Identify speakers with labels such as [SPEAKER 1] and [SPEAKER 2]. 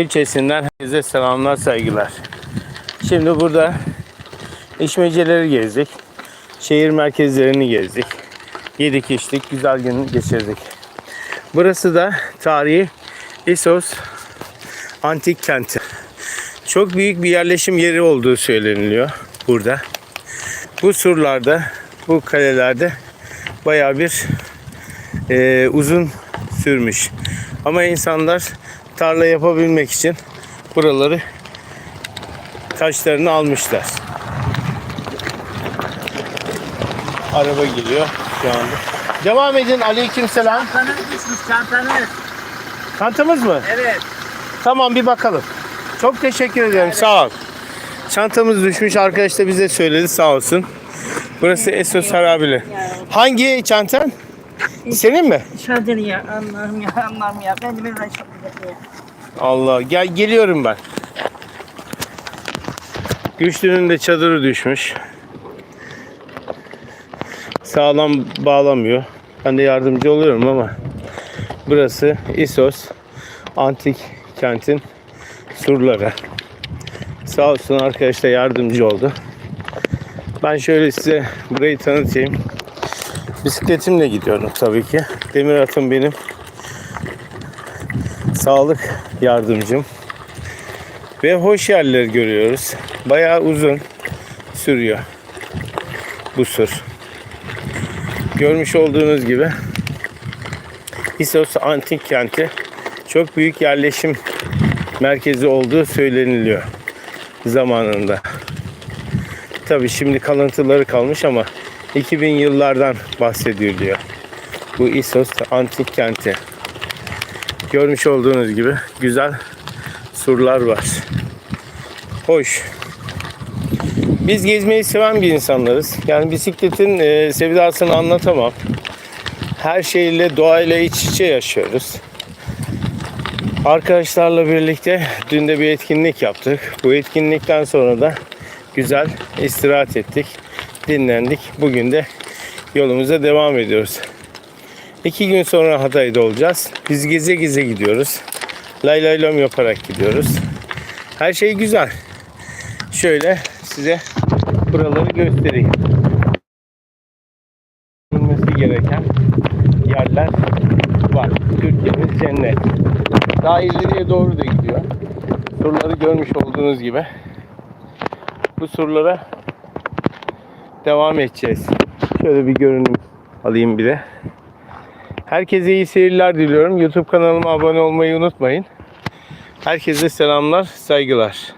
[SPEAKER 1] ilçesinden herkese selamlar, saygılar. Şimdi burada içmeceleri gezdik. Şehir merkezlerini gezdik. Yedik içtik, güzel gün geçirdik. Burası da tarihi İsos Antik Kenti. Çok büyük bir yerleşim yeri olduğu söyleniliyor burada. Bu surlarda, bu kalelerde bayağı bir e, uzun sürmüş. Ama insanlar tarla yapabilmek için buraları taşlarını almışlar. Araba geliyor şu anda. Devam edin. Aleykümselam.
[SPEAKER 2] Çantanız düşmüş çantanız.
[SPEAKER 1] Çantamız mı?
[SPEAKER 2] Evet.
[SPEAKER 1] Tamam bir bakalım. Çok teşekkür ederim. Sağ ol. Çantamız düşmüş. Arkadaş da bize söyledi. Sağ olsun. Burası Esos Harabili. Hangi çantan? Senin mi?
[SPEAKER 2] Çadırı ya Allah'ım ya Allah'ım ya. Beni bir çok güzel ya.
[SPEAKER 1] Allah. Gel geliyorum ben. Güçlünün de çadırı düşmüş. Sağlam bağlamıyor. Ben de yardımcı oluyorum ama burası İsos antik kentin surları. Sağ olsun arkadaş da yardımcı oldu. Ben şöyle size burayı tanıtayım. Bisikletimle gidiyorum tabii ki. Demir atım benim sağlık yardımcım. Ve hoş yerler görüyoruz. Bayağı uzun sürüyor bu sur. Görmüş olduğunuz gibi İsos antik kenti çok büyük yerleşim merkezi olduğu söyleniliyor zamanında. Tabi şimdi kalıntıları kalmış ama 2000 yıllardan bahsediliyor. Bu İsos antik kenti. Görmüş olduğunuz gibi güzel surlar var. Hoş. Biz gezmeyi seven bir insanlarız. Yani bisikletin e, sevdasını anlatamam. Her şeyle doğayla iç içe yaşıyoruz. Arkadaşlarla birlikte dün de bir etkinlik yaptık. Bu etkinlikten sonra da güzel istirahat ettik. Dinlendik. Bugün de yolumuza devam ediyoruz. İki gün sonra Hatay'da olacağız. Biz geze geze gidiyoruz. Lay lay lom yaparak gidiyoruz. Her şey güzel. Şöyle size buraları göstereyim. Bilmesi gereken yerler var. Türkiye'miz cennet. Daha ileriye doğru da gidiyor. Surları görmüş olduğunuz gibi. Bu surlara devam edeceğiz. Şöyle bir görünüm alayım bir de. Herkese iyi seyirler diliyorum. YouTube kanalıma abone olmayı unutmayın. Herkese selamlar, saygılar.